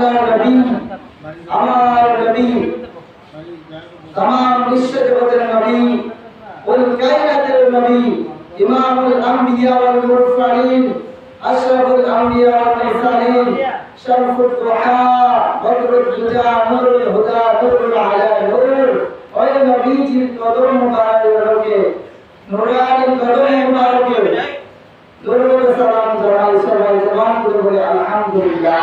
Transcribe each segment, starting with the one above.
আপনার নবী আমার নবী तमाम विश्व जगतेर नबी कुल कायनातेर नबी इमामुल अंबिया वल मुरसलिन अशरफुल अंबिया वल मुरसलिन शरफुल दुहा बदरुल दुजा नूरुल हुदा नूरुल आला नूर ওই নবীজির কদম মুবারকে নুরানি কদম মুবারকে দরুদ সালাম জানাই সবাই জবান করে বলে আলহামদুলিল্লাহ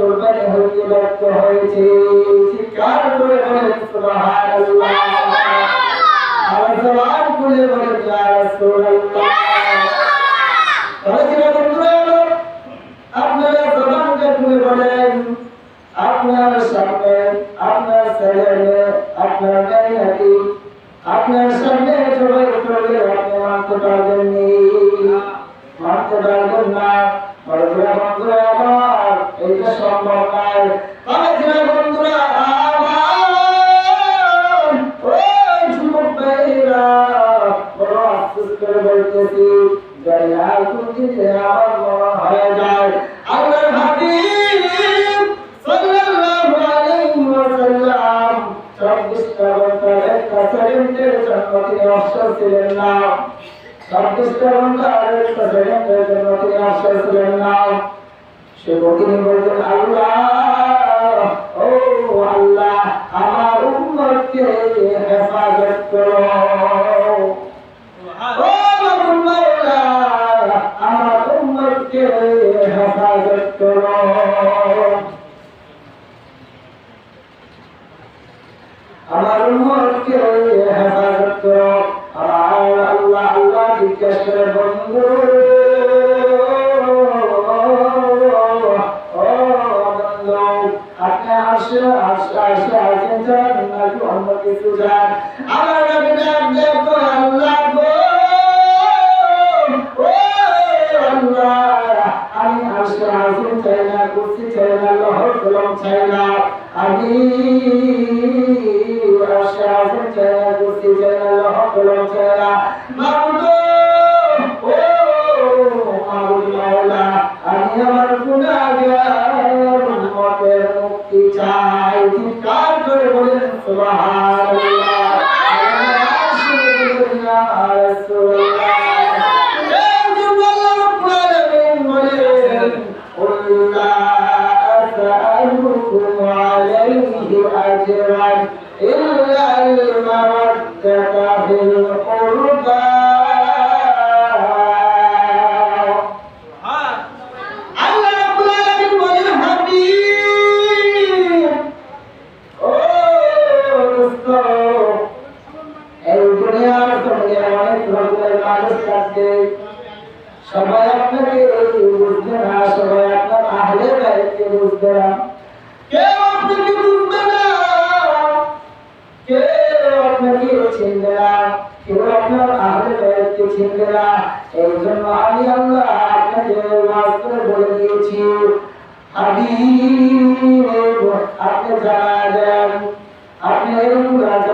কোরবানি হতে ব্যর্থ হয়েছে চিৎকার করে বলেন, সুবহানাল্লাহ। আমার জবান খুলে বলে ইয়া রাসূলুল্লাহ। তাহলে বন্ধুরা, আপনারা বলেন সামনে সবাই করলে আপনি মানতে পারবেন পারবেন না। এইটা সম্ভব নয় বন্ধুরা বড় আফসোস করে বলতেছি দয়াল কুঞ্জিতে আমার মনে হয়ে যায় আল্লাহর হাবিব সাল্লাল্লাহু আলাইহি ওয়াসাল্লাম চব্বিশটা অবসর ছিলেন না সে বলতেন আল্লাহ ও আল্লাহ আমার উম্মতকে হেফাজত করো। আমার উম্মতকে হেফাজত করো। আমার উম্মতকে হেফাজত করো। আল্লাহ আল্লাহ জিজ্ঞেস বন্ধু কিছু যান আমার নবী আমি আসে আসেন চাই না কুর্সি চাই না লহর কলম চাই না আমি আসে আসেন চাই না কুর্সি চাই না লহর কলম চাই না أسألكم عليه أجرا إلا المودة না কেউ আপনাকে বুঝবে না, কেউ আপনাকে চিনবে আপনার আহলে বাইতকে চিনবে না। এই আপনি এরকম জানা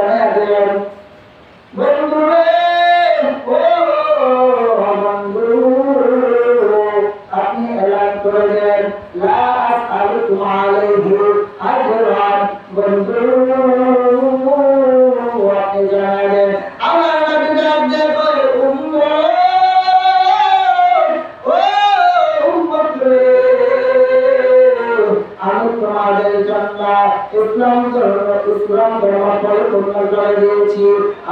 করে দেন লা আসআলুকুম আলাইহি আজরান। আপনি জানেন আমার নবী ডাক দেয় কয় উম্মত, ও উম্মত রে। আমি তোমাদের জন্য ইসলাম ধর্ম করে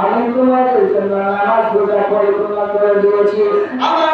আমি তোমাদের জন্য নামাজ পূজা পরিপূর্ণ করে দিয়েছি। আমার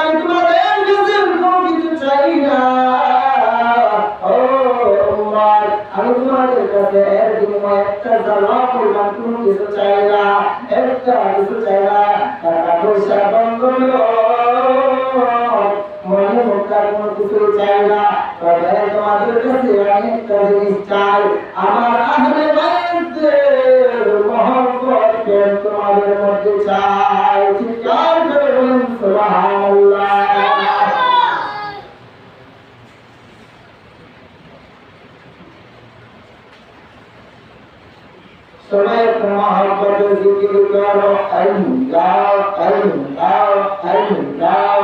আমি তোমাদের কাছে এর বিনিময়ে একটা জালা পরিমাণ কোনো কিছু চাই না, একটা কিছু চাই না, টাকা পয়সা বন্ধ মনে মুখার কোনো কিছু চাই না, তবে তোমাদের কাছে আমি একটা জিনিস চাই। আমার আহলে বাইতের মহব্বত তোমাদের মধ্যে চাই? চিৎকার করে বলুন, সুবহানাল্লাহ। समय प्रमाण कर जी गाओ आई गाओ आई गाओ